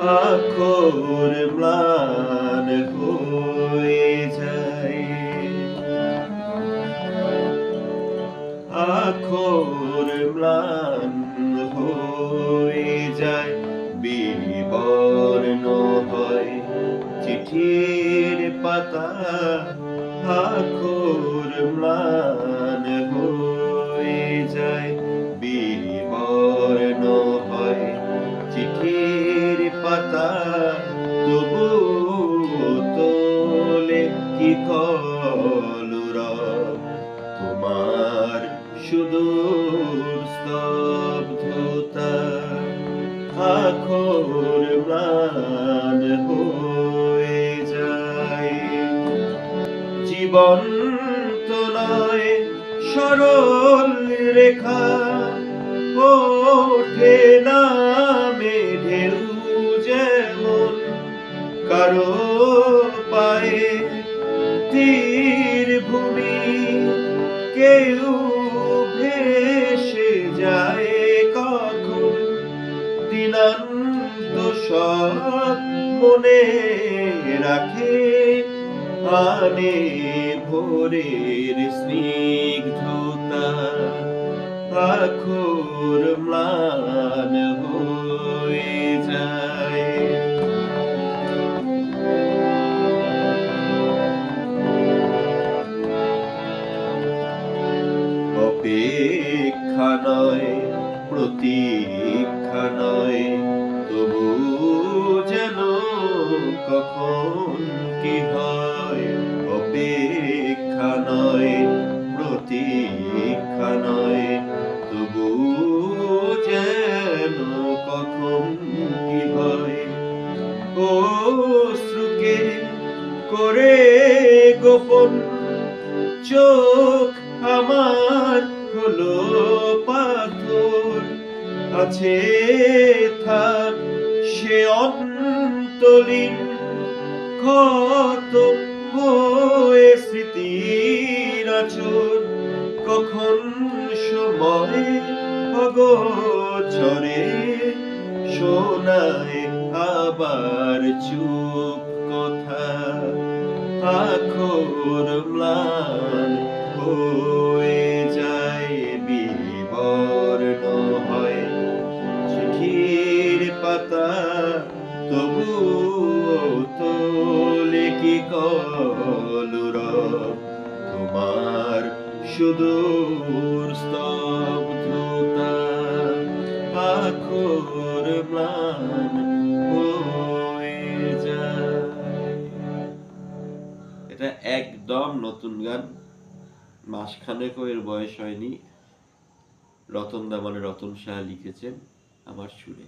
আখর ম্লান হয়ে যায়। আখর ম্লান হয়ে যায় বিবর্ণ হয় চিঠির পাতা। আখর ম্লান সুদূর স্তব্ধতা আখর ম্লান হয়ে যায়। জীবন তো সরল রেখা, ওঠে নামে ঢেউ যেমন কারও পায়ে। মনে রাখে আনে ভোরের স্নিগ্ধতা। আখুর ম্লান হয়ে যায়। অপেক্ষা নয় প্রতীক্ষা নয় কখন কি হয়? অপেক্ষা নয়, প্রতীক্ষা নয়। তবু যেন কখন কি হয়? ও শ্রুকে করে গোপন চোখ আমার হলো পাথর। আছে থাক সে অন্তলীন ক্ষত হয়ে স্মৃতির কখন সময় অগোচরে শোনায় আবার চুপ কথা। আখর ম্লান হয়ে যায়, বিবর্ণ হয়। চিঠির পাতা তবু তোলে কলুর তোমার সুদূর স্তব্ধতা আখর ম্লান এটা একদম নতুন গান। মাসখানেকও এর বয়স হয়নি। রতন দা মানে রতন শাহ লিখেছেন আমার সুরে।